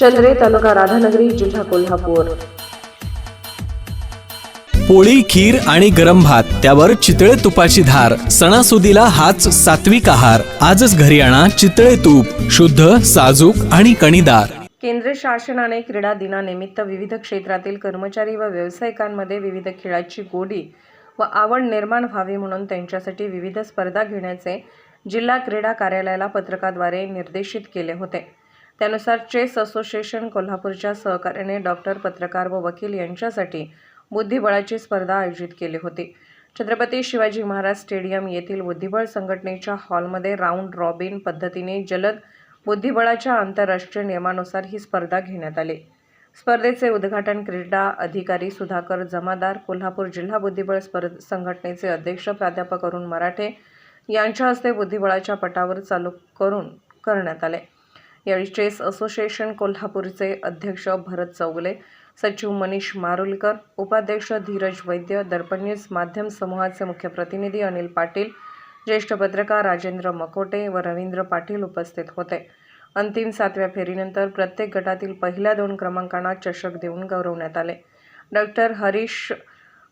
चंद्रे तालुका राधानगरी जिल्हा कोल्हापूर. पोळी खीर आणि गरम भात त्यावर चितळे तुपाची धार सणासुदीला हाच सात्विक आहार. आजच घरी आणा चितळे तूप शुद्ध साजूक आणि कणीदार. केंद्र शासनाने क्रीडा दिनानिमित्त विविध क्षेत्रातील कर्मचारी व व्यावसायिकांमध्ये विविध खेळाची गोडी व आवड निर्माण व्हावी म्हणून त्यांच्यासाठी विविध स्पर्धा घेण्याचे जिल्हा क्रीडा कार्यालयाला पत्रकाद्वारे निर्देशित केले होते. त्यानुसार चेस असोसिएशन कोल्हापूरच्या सहकार्याने डॉक्टर पत्रकार व वकील यांच्यासाठी बुद्धिबळाची स्पर्धा आयोजित केली होती. छत्रपती शिवाजी महाराज स्टेडियम येथील बुद्धिबळ संघटनेच्या हॉलमध्ये राऊंड रॉबिन पद्धतीने जलद बुद्धिबळाच्या आंतरराष्ट्रीय नियमानुसार ही स्पर्धा घेण्यात आली. स्पर्धेचे उद्घाटन क्रीडा अधिकारी सुधाकर जमादार कोल्हापूर जिल्हा बुद्धिबळ स्पर्ध संघटनेचे अध्यक्ष प्राध्यापक अरुण मराठे यांच्या हस्ते बुद्धिबळाच्या पटावर चालू करून करण्यात आले. यावेळी चेस असोसिएशन कोल्हापूरचे अध्यक्ष भरत चौगले सचिव मनीष मारुलकर उपाध्यक्ष धीरज वैद्य दर्पण न्यूज माध्यम समूहाचे मुख्य प्रतिनिधी अनिल पाटील ज्येष्ठ पत्रकार राजेंद्र मकोटे व रवींद्र पाटील उपस्थित होते. अंतिम सातव्या फेरीनंतर प्रत्येक गटातील पहिल्या दोन क्रमांकांना चषक देऊन गौरवण्यात आले. डॉक्टर हरीश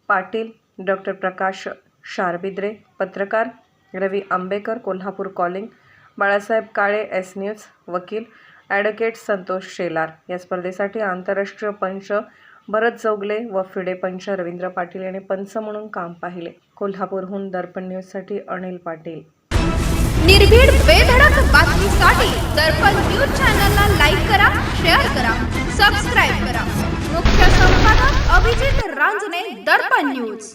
पाटील डॉक्टर प्रकाश शारबिद्रे पत्रकार Ravi Ambekar Kolhapur calling Balasaheb Kale S news वकील ॲडव्होकेट संतोष शेलार. या स्पर्धेसाठी आंतरराष्ट्रीय पंच भरत चौगले व फिडे पंच रवींद्र पाटील यांनी पंच म्हणून काम पाहिले. कोल्हापूरहून दर्पण न्यूजसाठी अनिल पाटील. निर्भीड बेधडक बातमीसाठी दर्पण न्यूज चॅनलला लाईक करा शेअर करा सबस्क्राईब करा. मुख्य संपादक अभिजित रांजने दर्पण न्यूज.